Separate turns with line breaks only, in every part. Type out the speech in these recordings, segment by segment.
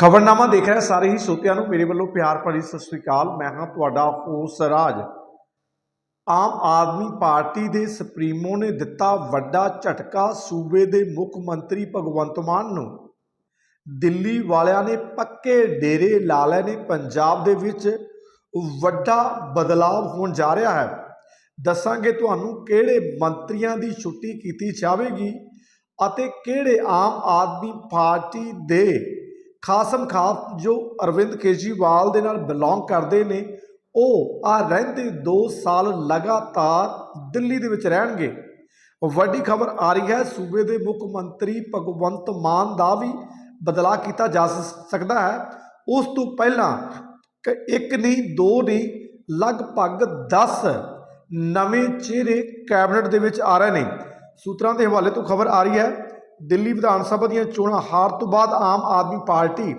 ਖਬਰਨਾਮਾ ਦੇਖ ਰਹੇ ਸਾਰੇ ਹੀ ਸਰੋਤਿਆਂ ਨੂੰ, ਮੇਰੇ ਵੱਲੋਂ ਪਿਆਰ ਭਰੀ ਸਤਿ ਸ੍ਰੀ ਅਕਾਲ। ਮੈਂ ਹਾਂ ਤੁਹਾਡਾ ਹੋਸ ਰਾਜ। ਆਮ ਆਦਮੀ ਪਾਰਟੀ ਦੇ ਸੁਪਰੀਮੋ ਨੇ ਦਿੱਤਾ ਵੱਡਾ ਝਟਕਾ ਸੂਬੇ ਦੇ ਮੁੱਖ ਮੰਤਰੀ ਭਗਵੰਤ ਮਾਨ ਨੂੰ। ਦਿੱਲੀ ਵਾਲਿਆਂ ਨੇ ਪੱਕੇ ਡੇਰੇ ਲਾ ਲਏ ਨੇ ਪੰਜਾਬ ਦੇ ਵਿੱਚ। ਵੱਡਾ ਬਦਲਾਅ ਹੋਣ ਜਾ ਰਿਹਾ ਹੈ। ਦੱਸਾਂਗੇ ਤੁਹਾਨੂੰ ਕਿਹੜੇ ਮੰਤਰੀਆਂ ਦੀ ਛੁੱਟੀ ਕੀਤੀ ਜਾਵੇਗੀ ਅਤੇ ਕਿਹੜੇ ਆਮ ਆਦਮੀ ਪਾਰਟੀ ਦੇ ਖਾਸਮ ਖਾਸ ਜੋ ਅਰਵਿੰਦ ਕੇਜਰੀਵਾਲ ਦੇ ਨਾਲ ਬਿਲੋਂਗ ਕਰਦੇ ਨੇ, ਉਹ ਆ ਰਹਿੰਦੇ 2 ਸਾਲ ਲਗਾਤਾਰ ਦਿੱਲੀ ਦੇ ਵਿੱਚ ਰਹਿਣਗੇ। ਵੱਡੀ ਖਬਰ ਆ ਰਹੀ ਹੈ, ਸੂਬੇ ਦੇ ਮੁੱਖ ਮੰਤਰੀ ਭਗਵੰਤ ਮਾਨ ਦਾ ਵੀ ਬਦਲਾਅ ਕੀਤਾ ਜਾ ਸਕਦਾ ਹੈ। ਉਸ ਤੋਂ ਪਹਿਲਾਂ ਕ- ਇੱਕ ਨਹੀਂ, ਦੋ ਨਹੀਂ, ਲਗਭਗ 10 ਨਵੇਂ ਚਿਹਰੇ ਕੈਬਨਿਟ ਦੇ ਵਿੱਚ ਆ ਰਹੇ ਨੇ। ਸੂਤਰਾਂ ਦੇ ਹਵਾਲੇ ਤੋਂ ਖਬਰ ਆ ਰਹੀ ਹੈ ਦਿੱਲੀ ਵਿਧਾਨ ਸਭਾ ਦੀਆਂ ਚੋਣਾਂ ਹਾਰ ਤੋਂ ਬਾਅਦ ਆਮ ਆਦਮੀ ਪਾਰਟੀ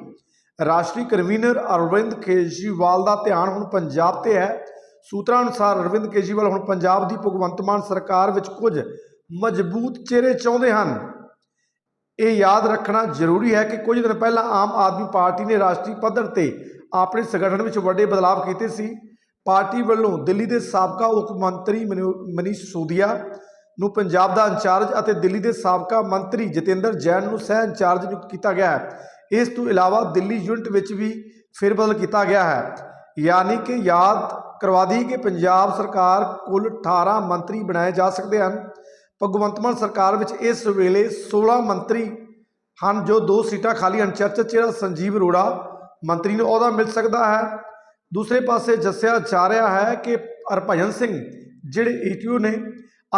ਰਾਸ਼ਟਰੀ ਕਨਵੀਨਰ ਅਰਵਿੰਦ ਕੇਜਰੀਵਾਲ ਦਾ ਧਿਆਨ ਹੁਣ ਪੰਜਾਬ ਤੇ ਹੈ। ਸੂਤਰਾਂ ਅਨੁਸਾਰ ਅਰਵਿੰਦ ਕੇਜਰੀਵਾਲ ਹੁਣ ਪੰਜਾਬ ਦੀ ਭਗਵੰਤ ਮਾਨ ਸਰਕਾਰ ਵਿੱਚ ਕੁਝ ਮਜ਼ਬੂਤ ਚਿਹਰੇ ਚਾਹੁੰਦੇ ਹਨ। ਇਹ ਯਾਦ ਰੱਖਣਾ ਜ਼ਰੂਰੀ ਹੈ ਕਿ ਕੁਝ ਦਿਨ ਪਹਿਲਾਂ ਆਮ ਆਦਮੀ ਪਾਰਟੀ ਨੇ ਰਾਸ਼ਟਰੀ ਪੱਧਰ ਤੇ ਆਪਣੇ ਸੰਗਠਨ ਵਿੱਚ ਵੱਡੇ ਬਦਲਾਅ ਕੀਤੇ ਸੀ। ਪਾਰਟੀ ਵੱਲੋਂ ਦਿੱਲੀ ਦੇ ਸਾਬਕਾ ਉਪ ਮੰਤਰੀ ਮਨੋ- ਮਨੀਸ਼ ਸੋਦੀਆ ਨੂੰ ਪੰਜਾਬ ਦਾ ਇੰਚਾਰਜ ਅਤੇ ਦਿੱਲੀ ਦੇ ਸਾਬਕਾ ਮੰਤਰੀ ਜਤਿੰਦਰ ਜੈਨ ਨੂੰ ਸਹਿ ਇੰਚਾਰਜ ਨਿਯੁਕਤ ਕੀਤਾ ਗਿਆ ਹੈ। ਇਸ ਤੋਂ ਇਲਾਵਾ ਦਿੱਲੀ ਯੂਨਿਟ ਵਿੱਚ ਵੀ ਫੇਰਬਦਲ ਕੀਤਾ ਗਿਆ ਹੈ। ਯਾਨੀ ਕਿ ਯਾਦ ਕਰਵਾ ਦੀ ਕਿ ਪੰਜਾਬ ਸਰਕਾਰ ਕੁੱਲ 18 ਮੰਤਰੀ ਬਣਾਏ ਜਾ ਸਕਦੇ ਹਨ। ਭਗਵੰਤ ਮਾਨ ਸਰਕਾਰ ਵਿੱਚ ਇਸ ਵੇਲੇ 16 ਮੰਤਰੀ ਹਨ, ਜੋ ਦੋ ਸੀਟਾਂ ਖਾਲੀ ਹਨ। ਚਰਚਾ ਜਿਹੜਾ ਸੰਜੀਵ ਅਰੋੜਾ ਮੰਤਰੀ ਨੂੰ ਅਹੁਦਾ ਮਿਲ ਸਕਦਾ ਹੈ। ਦੂਸਰੇ ਪਾਸੇ ਦੱਸਿਆ ਜਾ ਰਿਹਾ ਹੈ ਕਿ ਹਰਭਜਨ ਸਿੰਘ, ਜਿਹੜੇ ਈਟੀਓ ਨੇ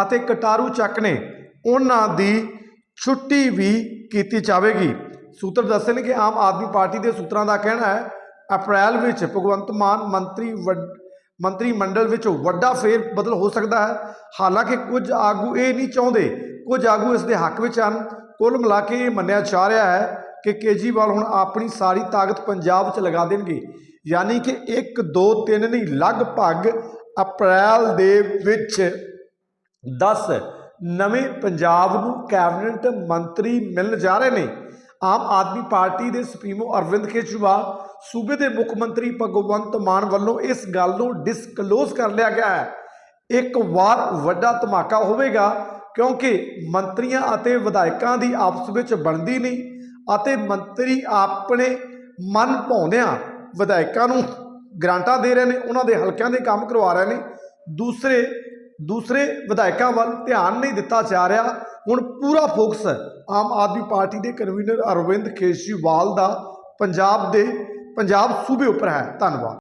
ਅਤੇ ਕਟਾਰੂ ਚੱਕ ਨੇ, ਉਹਨਾਂ ਦੀ ਛੁੱਟੀ ਵੀ ਕੀਤੀ ਜਾਵੇਗੀ। ਸੂਤਰ ਦੱਸਦੇ ਨੇ ਕਿ ਆਮ ਆਦਮੀ ਪਾਰਟੀ ਦੇ ਸੂਤਰਾਂ ਦਾ ਕਹਿਣਾ ਹੈ, ਅਪ੍ਰੈਲ ਵਿੱਚ ਭਗਵੰਤ ਮਾਨ ਮੰਤਰੀ ਵੱਡ- ਮੰਤਰੀ ਮੰਡਲ ਵਿੱਚ ਵੱਡਾ ਫੇਰ ਬਦਲ ਹੋ ਸਕਦਾ ਹੈ। ਹਾਲਾਂਕਿ ਕੁਝ ਆਗੂ ਇਹ ਨਹੀਂ ਚਾਹੁੰਦੇ, ਕੁਝ ਆਗੂ ਇਸ ਦੇ ਹੱਕ ਵਿੱਚ ਹਨ। ਕੁੱਲ ਮਿਲਾ ਕੇ ਇਹ ਮੰਨਿਆ ਜਾ ਰਿਹਾ ਹੈ ਕਿ ਕੇਜਰੀਵਾਲ ਹੁਣ ਆਪਣੀ ਸਾਰੀ ਤਾਕਤ ਪੰਜਾਬ 'ਚ ਲਗਾ ਦੇਣਗੇ। ਯਾਨੀ ਕਿ 1 2 3 ਨਹੀਂ, ਲਗਭਗ ਅਪ੍ਰੈਲ ਦੇ ਵਿੱਚ 10 ਨਵੇਂ ਪੰਜਾਬ ਨੂੰ ਕੈਬਨਿਟ ਮੰਤਰੀ ਮਿਲਣ ਜਾ ਰਹੇ ਨੇ। ਆਮ ਆਦਮੀ ਪਾਰਟੀ ਦੇ ਸੁਪਰੀਮੋ ਅਰਵਿੰਦ ਕੇਜਰੀਵਾਲ, ਸੂਬੇ ਦੇ ਮੁੱਖ ਮੰਤਰੀ ਭਗਵੰਤ ਮਾਨ ਵੱਲੋਂ ਇਸ ਗੱਲ ਨੂੰ ਡਿਸਕਲੋਜ਼ ਕਰ ਲਿਆ ਗਿਆ ਹੈ। ਇੱਕ ਵਾਰ ਵੱਡਾ ਧਮਾਕਾ ਹੋਵੇਗਾ, ਕਿਉਂਕਿ ਮੰਤਰੀਆਂ ਅਤੇ ਵਿਧਾਇਕਾਂ ਦੀ ਆਪਸ ਵਿੱਚ ਬਣਦੀ ਨਹੀਂ ਅਤੇ ਮੰਤਰੀ ਆਪਣੇ ਮਨ ਭਾਉਂਦਿਆਂ ਵਿਧਾਇਕਾਂ ਨੂੰ ਗ੍ਰਾਂਟਾਂ ਦੇ ਰਹੇ ਨੇ, ਉਹਨਾਂ ਦੇ ਹਲਕਿਆਂ ਦੇ ਕੰਮ ਕਰਵਾ ਰਹੇ ਨੇ। ਦੂਸਰੇ ਦੂਸਰੇ ਵਿਧਾਇਕਾਂ ਵੱਲ ਧਿਆਨ ਨਹੀਂ ਦਿੱਤਾ ਜਾ ਰਿਹਾ। ਹੁਣ ਪੂਰਾ ਫੋਕਸ ਆਮ ਆਦਮੀ ਪਾਰਟੀ ਦੇ ਕਨਵੀਨਰ ਅਰਵਿੰਦ ਕੇਜਰੀਵਾਲ ਦਾ ਪੰਜਾਬ ਦੇ ਪੰਜਾਬ ਸੂਬੇ ਉੱਪਰ ਹੈ। ਧੰਨਵਾਦ।